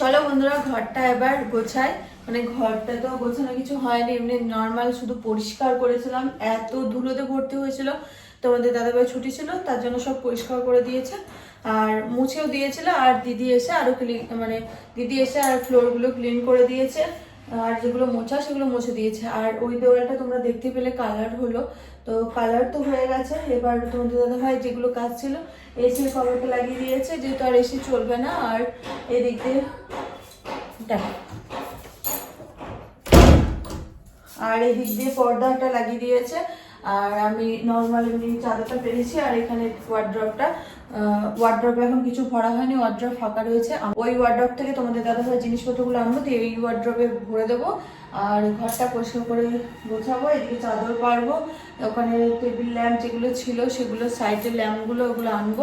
চলো বন্ধুরা, ঘরটা এবার গোছাই। মানে ঘরটা তো গোছানো কিছু হয়নি, এমনি নর্মাল শুধু পরিষ্কার করেছিলাম। এত ধুলোতে ভর্তি হয়েছিল, তোমাদের দাদাভাই ছুটি ছিল, তার জন্য সব পরিষ্কার করে দিয়েছে। আর মুছেও দিয়েছিল, আর দিদি এসে আরও ক্লিন মানে দিদি এসে আর ফ্লোরগুলো ক্লিন করে দিয়েছে। আর যেগুলো মোছা, সেগুলো মুছে দিয়েছে। আর ওই দেওয়ালটা তোমরা দেখতে পেলে কালার হলো। তো কালার তো হয়ে গেছে। এবার তোমাদের দাদা ভাই যেগুলো কাজ ছিল এসি কভারটা লাগিয়ে দিয়েছে। যেহেতু আর এসি চলবে না, আর এদিক দিয়ে দেখো। আর এদিক দিয়ে পর্দাটা লাগিয়ে দিয়েছে। আর আমি নর্মাল এমনি চাদরটা পেরেছি, আর এখানে ওয়ার্ড্রপটা ওয়ার্ড্রপ এখন কিছু ভরা হয়নি ওয়ার্ড্রপ ফাঁকা রয়েছে। ওই ওয়ার্ড্রপ থেকে তোমাদের দাদা ভাই জিনিসপত্রগুলো আনব, দিয়ে এই ওয়ার্ড্রপে ভরে দেবো। আর ঘরটা পরিষ্কার করে গোছাবো, এদিকে চাদর পারব ওখানে টেবিল ল্যাম্প যেগুলো ছিল সেগুলো সাইডের ল্যাম্পগুলো ওগুলো আনব।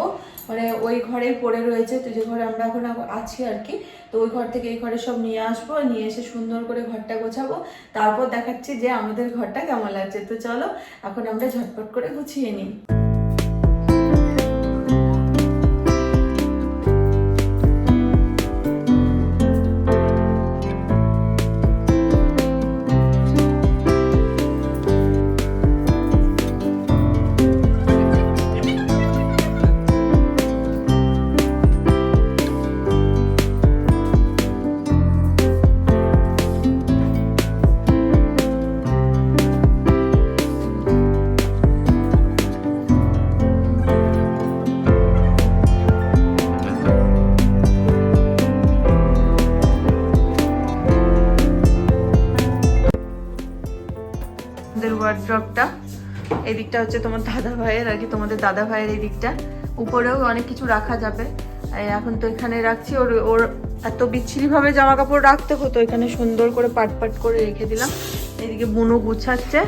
মানে ওই ঘরেই পড়ে রয়েছে, তো যে ঘরে আমরা এখন আছি আর কি, তো ওই ঘর থেকে এই ঘরে সব নিয়ে আসব, নিয়ে এসে সুন্দর করে ঘরটা গোছাবো। তারপর দেখাচ্ছি যে আমাদের ঘরটা কেমন লাগছে। তো চলো, এখন আমরা ঝটপট করে গুছিয়ে নিই। আমাদের ওয়ার্ড্রপটা এই দিকটা হচ্ছে তোমার দাদা ভাইয়ের আর কি, তোমাদের দাদা ভাইয়ের এই দিকটা। উপরেও অনেক কিছু রাখা যাবে। এখন তো এখানে রাখছি, ওর ওর এত বিচ্ছিরি ভাবে জামা কাপড় রাখতে হতো, এখানে সুন্দর করে পাট পাট করে রেখে দিলাম। এদিকে বুনো গুছাচ্ছে,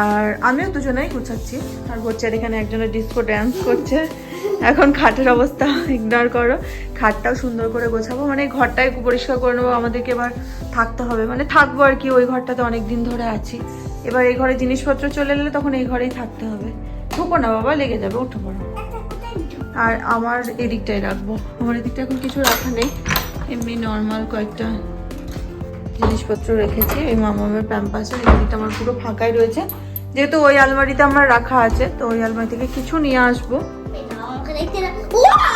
আর আমিও দুজনেই গুছাচ্ছি। আর আর এখানে একজনের ডিস্কো ড্যান্স করছে। এখন খাটের অবস্থা ইগনোর করো। খাটটাও সুন্দর করে গোছাবো মানে ঘরটাই পরিষ্কার করে নেব, আমাদেরকে এবার থাকতে হবে। মানে থাকব আর কি, ওই ঘরটাতে অনেক দিন ধরে আছি। এবার এই ঘরে জিনিসপত্র চলে এলে তখন এই ঘরেই থাকতে হবে। ঢুকো না বাবা লেগে যাবে উঠো পড়ো। আর আমার এদিকটাই রাখব। আমার এদিকটা এখন কিছু রাখা নেই। এমনি নর্মাল কয়েকটা জিনিসপত্র রেখেছি। এই মামামের প্যাম্পাসের এদিকটা আমার পুরো ফাঁকাই রয়েছে। যেহেতু ওই আলমারিতে আমার রাখা আছে তো ওই আলমারি থেকে কিছু নিয়ে আসব। না!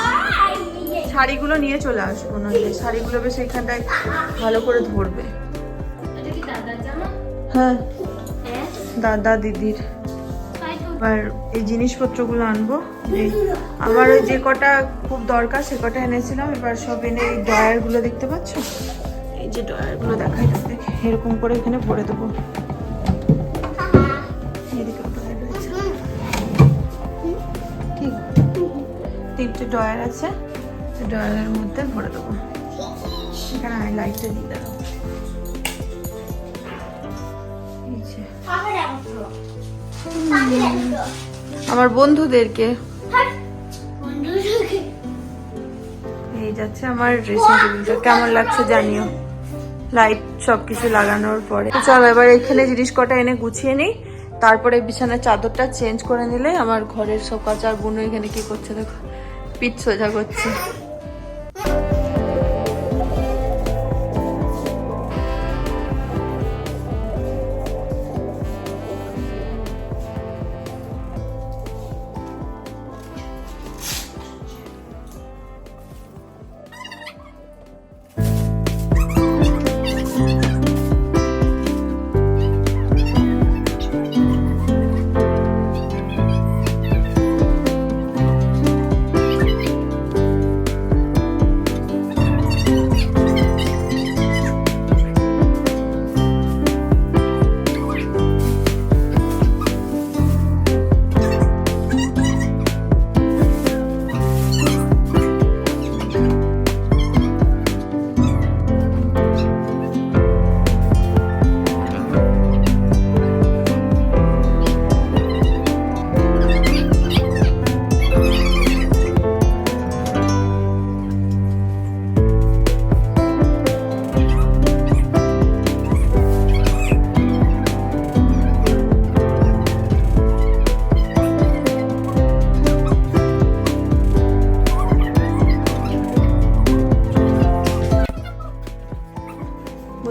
শাড়িগুলো নিয়ে চলে আসব নইলে শাড়িগুলো বেশ এখানটায় ভালো করে ধরবে। হ্যাঁ। দাদা দিদির। এবার এই জিনিসপত্রগুলো আনব। আমার ওই যে কটা খুব দরকার, সে কটা এনেছিলাম। এবার সব এনে এই ড্রয়ারগুলো দেখতে পাচ্ছ? এই যে ড্রয়ারগুলো দেখাই যাচ্ছে এরকম করে এখানে ভরে দেবো। তিনটে ড্রয়ার আছে। ড্রয়ারের মধ্যে ভরে দেবো। এখানে আমি লাইটটা দিয়ে দেবো। আমার বন্ধুদেরকে। এই যাচ্ছে আমার ড্রেসিং টেবিলটা কেমন লাগছে জানিও। লাইট সবকিছু লাগানোর পরে। চলো এবার এখানে জিনিস কটা এনে গুছিয়ে নিই। তারপরে বিছানার চাদরটা চেঞ্জ করে নিলে আমার ঘরের সব কাজ আর বোন এখানে কি করছে দেখো? পিঠ সোজা করছে।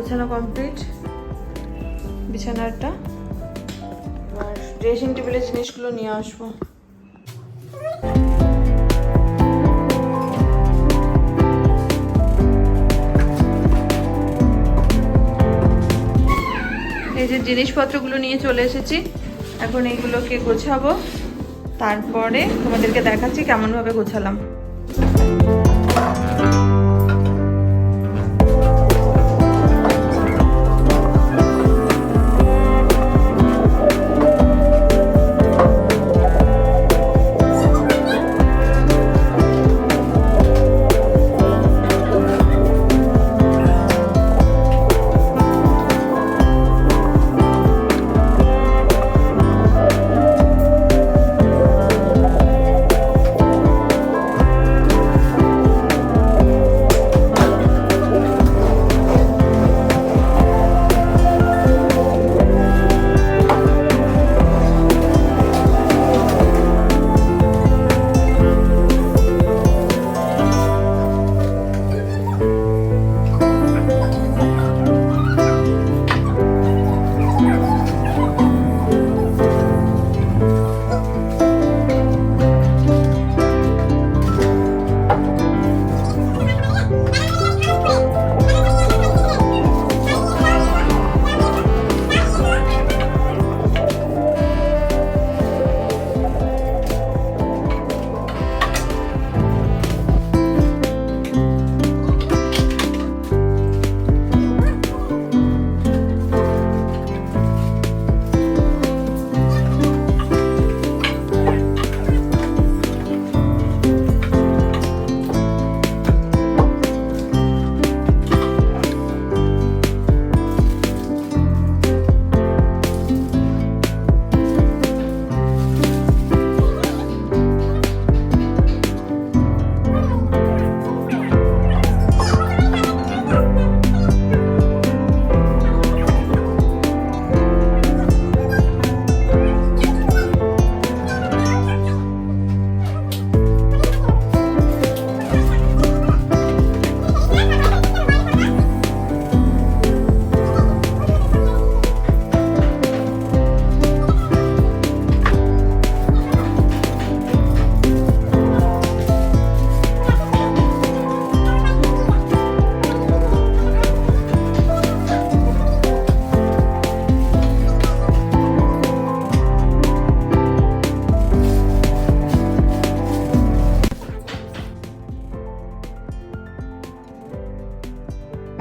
কমপ্লিট বিছানাটা। ড্রেসিং টেবিলের জিনিসগুলো নিয়ে আসব। এই যে জিনিসপত্রগুলো নিয়ে চলে এসেছি, এখন এইগুলোকে গোছাবো। তারপরে তোমাদেরকে দেখাচ্ছি কেমনভাবে গোছালাম।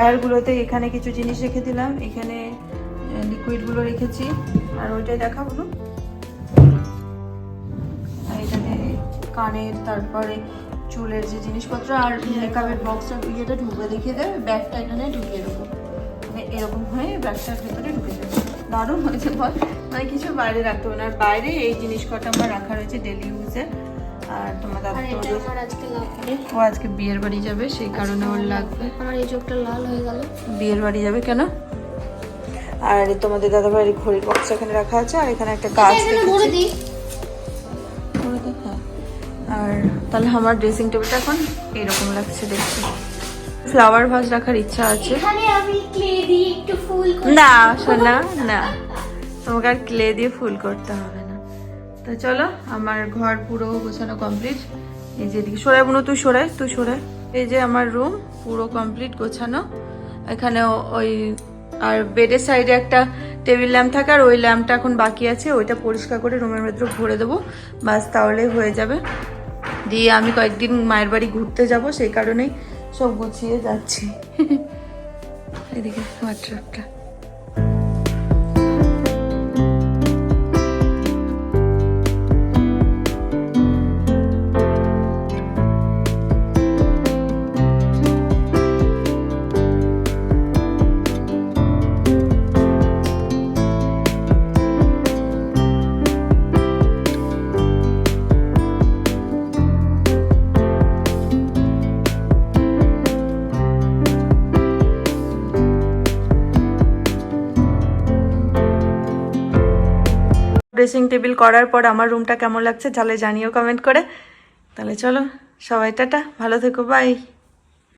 টায়ারগুলোতে এখানে কিছু জিনিস রেখে দিলাম। এখানে লিকুইডগুলো রেখেছি। আর ওইটাই দেখাবো এখানে কানের তারপরে চুলের যে জিনিসপত্র আর মেকআপের বক্সটা ইয়েটা ঢুকে দেখিয়ে দেবে ব্যাগটা এখানে ঢুকিয়ে দেবো। মানে এরকম হয়ে ব্যাগটার ভেতরে ঢুকে যাবে। দারুণ হয়েছে বল। মানে কিছু বাইরে রাখতে হবে না। আর বাইরে এই জিনিস কটা আমার রাখা রয়েছে ডেলি ইউজে আর তোমার ও আজকে বিয়ের বাড়ি যাবে সেই কারণে ওর লাগবে। আমার এই চোখটা লাল হয়ে গেল। বিয়ের বাড়ি যাবে কেন? আর তোমাদের দাদা ভাইয়ের ঘড়ির বক্স এখানে রাখা আছে আর এখানে একটা কাজ দেখেছি। দিই। করে দে, হ্যাঁ। আর তাহলে আমার ড্রেসিং টেবিলটা এখন এরকম লাগছে দেখতে। ফ্লাওয়ার ভাস রাখার ইচ্ছা আছে। না সোনা না। তোমাকে আর ক্লে দিয়ে ফুল করতে হবে তো চলো, আমার ঘর পুরো গোছানো কমপ্লিট এই যে এদিকে সরাই বোনো, তুই সরাই তুই সরাই এই যে আমার রুম পুরো কমপ্লিট গোছানো। এখানে ওই আর বেডের সাইডে একটা টেবিল ল্যাম্প থাকে, আর ওই ল্যাম্পটা এখন বাকি আছে, ওইটা পরিষ্কার করে রুমের ভেতরে ভরে দেবো। বাস তাহলেই হয়ে যাবে। দিয়ে আমি কয়েকদিন মায়ের বাড়ি ঘুরতে যাব, সেই কারণেই সব গুছিয়ে যাচ্ছি। এদিকে ওয়াটারটা ড্রেসিং টেবিল করার পর আমার রুমটা কেমন লাগছে তাহলে জানিও কমেন্ট করে। তাহলে চলো, সবাই টাটা, ভালো থেকো বাই